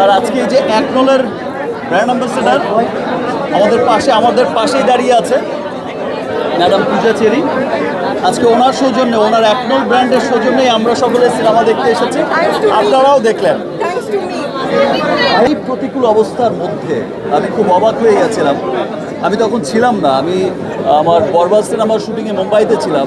আর আজকে এই যে একনলের ব্র্যান্ড অ্যাম্বাসেডার আমাদের পাশে, আমাদের পাশেই দাঁড়িয়ে আছে ম্যাডাম পূজা চেরি। আজকে ওনার সৌজন্যে, ওনার একনল ব্র্যান্ডের সৌজন্যেই আমরা সকলে সিনেমা দেখতে এসেছি। আপনারাও দেখলেন. এই প্রতিকূল অবস্থার মধ্যে আমি খুব অবাক হয়ে গেছিলাম। আমি তখন ছিলাম না। আমি আমার বরবাদ সিনেমার শুটিংয়ে মুম্বাইতে ছিলাম।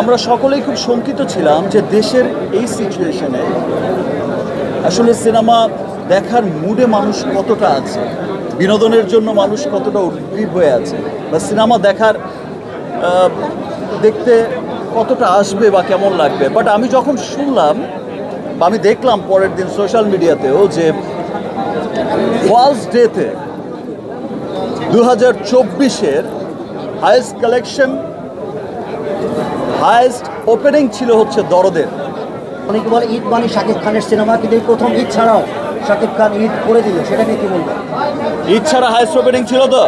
আমরা সকলেই খুব শঙ্কিত ছিলাম যে দেশের এই সিচুয়েশনে আসলে সিনেমা দেখার মুডে মানুষ কতটা আছে? বিনোদনের জন্য মানুষ কতটা উদ্গ্রীব হয়ে আছে? বা সিনেমা দেখার দেখতে কতটা আসবে বা কেমন লাগবে? বাট আমি যখন শুনলাম, বা আমি দেখলাম পরের দিন সোশ্যাল মিডিয়াতেও যে ফার্স্ট ডেতে দু হাজার চব্বিশের হায়েস্ট কালেকশন হায়েস্ট ওপেনিং ছিল হচ্ছে দরদের। অনেকে বলে ঈদ মানে শাকিব খানের সিনেমা কিন্তু প্রথম ঈদ ছাড়াও শাকিব খান ঈদ করে দিল সেটা নিয়ে কি বলবেন? ঈদ ছাড়া হায়েস্ট ওপেনিং ছিল তো?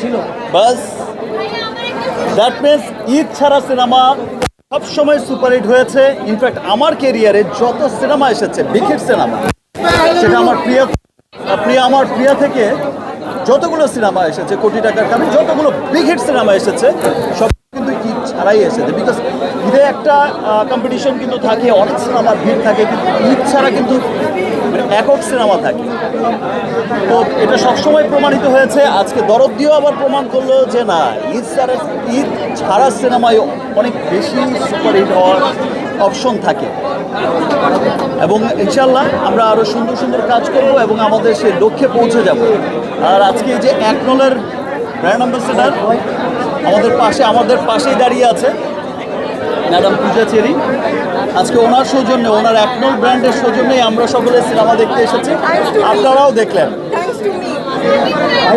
ছিল। বাস। দ্যাট মিনস ঈদ ছাড়া সিনেমা সবসময় সুপারহিট হয়েছে। ইনফ্যাক্ট আমার কেরিয়ারে যত সিনেমা এসেছে বিগ সিনেমা সেটা আমার প্রিয় প্রিয় আমার প্রিয় থেকে যতগুলো সিনেমা এসেছে কোটি টাকার কারণে যতগুলো বিগ হিট সিনেমা এসেছে সব কিন্তু ঈদ ছাড়াই এসেছে। বিকজ ঈদে একটা কম্পিটিশন কিন্তু থাকে, অনেক সিনেমার ভিড় থাকে, কিন্তু ঈদ ছাড়া কিন্তু একক সিনেমা থাকে। তো এটা সবসময় প্রমাণিত হয়েছে, আজকে দরদ দিয়েও আবার প্রমাণ করল যে না, ঈদ ছাড়া ঈদ ছাড়া সিনেমায় অনেক বেশি সুপারহিট হওয়ার অপশন থাকে। এবং ইনশাল্লাহ আমরা আরও সুন্দর সুন্দর কাজ করব এবং আমাদের সেই লক্ষ্যে পৌঁছে যাব। আর আজকে এই যে একনলের ব্র্যান্ড অ্যাম্বাসেডার আমাদের পাশে, আমাদের পাশেই দাঁড়িয়ে আছে। ম্যাডাম পূজা চেরি আজকে ওনার সৌজন্যে, ওনার একনল ব্র্যান্ডের সৌজন্যেই আমরা সকলে সিনেমা দেখতে এসেছি। আপনারাও দেখলেন.